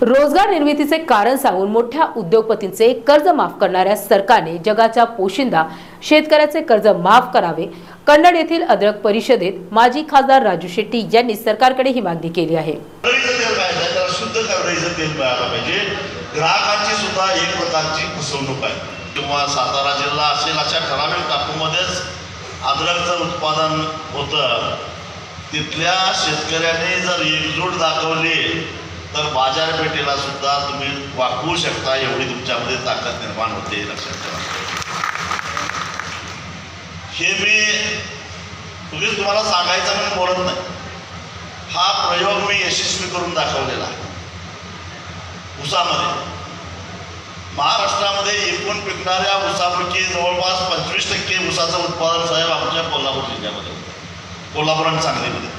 रोजगार निर्मितीचे कारण सांगून मोठ्या उद्योगपतींचे कर्ज माफ करणाऱ्या सरकारने जगाच्या पोशिंदा शेतकऱ्याचे कर्ज माफ करावे. कन्नड येथील अद्रक परिषदेत माजी खासदार राजू शेट्टी यांनी सरकारकडे ही मागणी केली आहे. ग्राहकांची सुद्धा एक प्रकारची फसवणूक आहे. किंवा सातारा जिल्हा असेल अशा ठराविक टाकूमध्येच अद्रकचं उत्पादन होतं. तिथल्या शेतकऱ्यांनी जर एकजूट दाखवली बाजारपेठेला सुद्धा तुम्ही वाकवू शकता एवढी तुमच्यामध्ये ताकद निर्माण होते लक्षात ठेवा. हे मी तुम्हीच तुम्हाला सांगायचं म्हणून बोलत नाही. हा प्रयोग मी यशस्वी करून दाखवलेला आहे. महाराष्ट्रामध्ये एकूण पिकणाऱ्या उसापैकी जवळपास पंचवीस टक्के उसाचं उत्पादन साहेब आमच्या कोल्हापूर जिल्ह्यामध्ये होतं. कोल्हापूर आणि सांगलीमध्ये.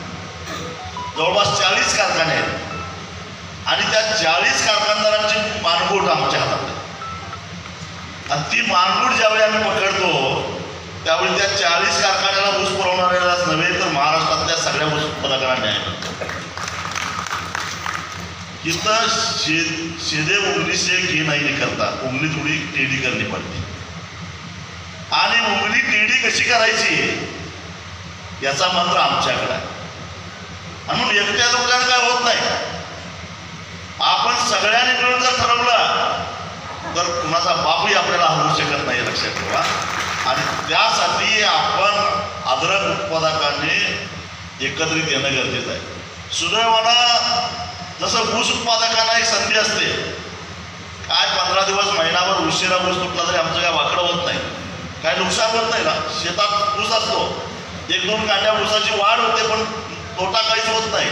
जवळपास चाळीस कारखाने आहेत आणि त्या चाळीस कारखानदारांची मानगूट आमच्या हातात. आणि ती मानगूट ज्यावेळी आम्ही पकडतो त्यावेळी त्या चाळीस कारखान्याला ऊस पुरवणाऱ्यालाच नव्हे तर महाराष्ट्रातल्या सगळ्या ऊस उत्पादकांना न्याय इथं शे शेदे उंगली से घे नाही करता उंगली थोडी टेढी करणी पडते. आणि उंगली टेढी कशी करायची? याचा मंत्र आमच्याकडे आहे. म्हणून एकट्या लोकांना काय हो, होत नाही आपण सगळ्यांनी मिळून जर ठरवलं तर कुणाचा बापही आपल्याला हरवू शकत नाही लक्षात ठेवा. आणि त्यासाठी आपण अद्रक उत्पादकांनी एकत्रित येणं गरजेचं आहे. सुदैवानं जसं ऊस उत्पादकांना एक संधी असते. काय पंधरा दिवस महिनाभर उशिरा ऊस तुटला तरी आमचं काय वाकडं होत नाही. काय नुकसान होत नाही ना? शेतात ऊस असतो. एक दोन कांड्या ऊसाची वाढ होते पण तोटा काहीच होत नाही.